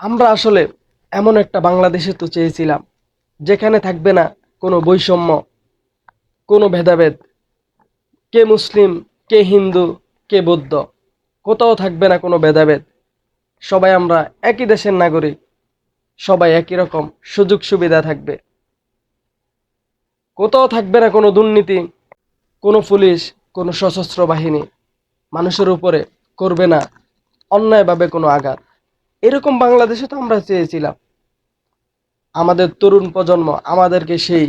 আমরা আসলে এমন একটা বাংলাদেশে তো চেয়েছিলাম, যেখানে থাকবে না কোনো বৈষম্য, কোনো ভেদাভেদ, কে মুসলিম, কে হিন্দু, কে বৌদ্ধ, কোথাও থাকবে না কোনো ভেদাভেদ। সবাই আমরা একই দেশের নাগরিক, সবাই একই রকম সুযোগ সুবিধা থাকবে। কোথাও থাকবে না কোনো দুর্নীতি, কোনো পুলিশ, কোনো সশস্ত্র বাহিনী, মানুষের উপরে করবে না, অন্যায়ভাবে কোনো আঘাত। এরকম বাংলাদেশে তো আমরা চেয়েছিলাম। আমাদের তরুণ প্রজন্ম আমাদেরকে সেই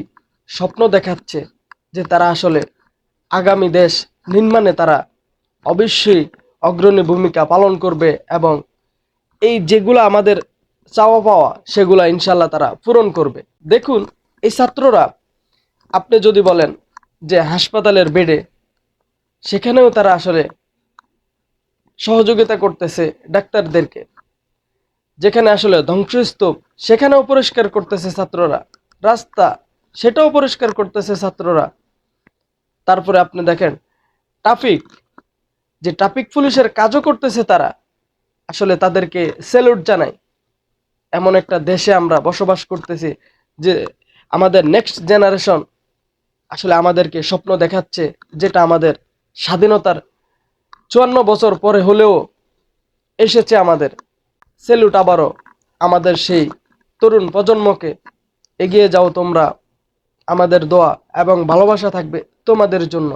স্বপ্ন দেখাচ্ছে যে তারা আসলে আগামী দেশ নির্মাণে তারা অবশ্যই অগ্রণী ভূমিকা পালন করবে এবং এই যেগুলো আমাদের চাওয়া পাওয়া, সেগুলো ইনশাল্লাহ তারা পূরণ করবে। দেখুন, এই ছাত্ররা, আপনি যদি বলেন যে হাসপাতালের বেডে, সেখানেও তারা আসলে সহযোগিতা করতেছে ডাক্তারদেরকে। যেখানে আসলে ধ্বংসস্তূপ, সেখানেও পরিষ্কার করতেছে ছাত্ররা। রাস্তা, সেটাও পরিষ্কার করতেছে ছাত্ররা। তারপরে আপনি দেখেন ট্রাফিক যে ট্রাফিক পুলিশের কাজও করতেছে তারা, আসলে তাদেরকে স্যালুট জানাই। এমন একটা দেশে আমরা বসবাস করতেছি যে আমাদের নেক্সট জেনারেশন আসলে আমাদেরকে স্বপ্ন দেখাচ্ছে যেটা আমাদের স্বাধীনতার চুয়ান্ন বছর পরে হলেও এসেছে আমাদের। সেলুট আবারও আমাদের সেই তরুণ প্রজন্মকে এগিয়ে যাও তোমরা। আমাদের দোয়া এবং ভালোবাসা থাকবে তোমাদের জন্য।